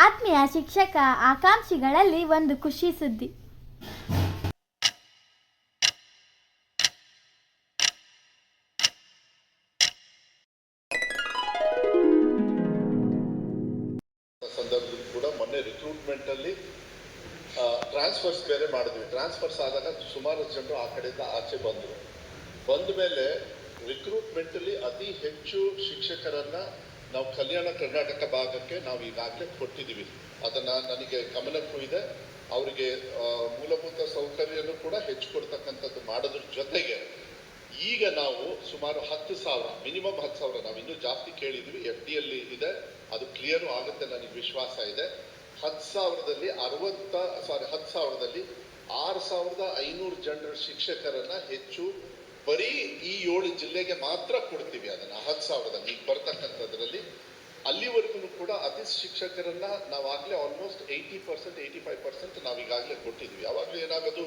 ಆತ್ಮೀಯ ಶಿಕ್ಷಕ ಆಕಾಂಕ್ಷಿಗಳಲ್ಲಿ ಒಂದು ಖುಷಿ ಸುದ್ದಿ. ಕೂಡ ಮೊನ್ನೆ ರಿಕ್ರೂಟ್ಮೆಂಟ್ ಅಲ್ಲಿ ಟ್ರಾನ್ಸ್ಫರ್ಸ್ ಬೇರೆ ಮಾಡಿದ್ವಿ. ಟ್ರಾನ್ಸ್ಫರ್ಸ್ ಆದಾಗ ಸುಮಾರು ಜನರು ಆ ಕಡೆಯಿಂದ ಆಚೆ ಬಂದರು. ಬಂದ ಮೇಲೆ ರಿಕ್ರೂಟ್ಮೆಂಟ್ ಅಲ್ಲಿ ಅತಿ ಹೆಚ್ಚು ಶಿಕ್ಷಕರನ್ನ ನಾವು ಕಲ್ಯಾಣ ಕರ್ನಾಟಕ ಭಾಗಕ್ಕೆ ನಾವು ಈಗಾಗಲೇ ಕೊಟ್ಟಿದ್ದೀವಿ. ಅದನ್ನ ನನಗೆ ಗಮನಕ್ಕೂ ಇದೆ. ಅವರಿಗೆ ಮೂಲಭೂತ ಸೌಕರ್ಯನೂ ಕೂಡ ಹೆಚ್ಚು ಕೊಡ್ತಕ್ಕಂಥದ್ದು ಮಾಡೋದ್ರ ಜೊತೆಗೆ ಈಗ ನಾವು ಸುಮಾರು ಹತ್ತು ಸಾವಿರ, ಮಿನಿಮಮ್ ಹತ್ತು ಸಾವಿರ, ನಾವು ಇನ್ನೂ ಜಾಸ್ತಿ ಕೇಳಿದ್ವಿ, ಎಫ್ ಡಿ ಅಲ್ಲಿ ಇದೆ. ಅದು ಕ್ಲಿಯರ್ ಆಗುತ್ತೆ ನನಗೆ ವಿಶ್ವಾಸ ಇದೆ. ಹತ್ತು ಸಾವಿರದಲ್ಲಿ ಅರವತ್ತ, ಸಾರಿ, ಹತ್ತು ಸಾವಿರದಲ್ಲಿ ಆರು ಸಾವಿರದ ಐನೂರು ಜನರ ಶಿಕ್ಷಕರನ್ನ ಹೆಚ್ಚು ಬರೀ ಈ ಏಳು ಜಿಲ್ಲೆಗೆ ಮಾತ್ರ ಕೊಡ್ತೀವಿ ಅದನ್ನ, ಹತ್ತು ಸಾವಿರದಲ್ಲಿ. ಈಗ ಬರ್ತಕ್ಕಂಥದ್ರಲ್ಲಿ ಅಲ್ಲಿವರೆಗೂ ಕೂಡ ಅತಿ ಶಿಕ್ಷಕರನ್ನ ನಾವಾಗಲೇ almost eighty percent eighty five percent ನಾವು ಈಗಾಗಲೇ ಕೊಟ್ಟಿದ್ವಿ. ಯಾವಾಗಲೂ ಏನಾಗೋದು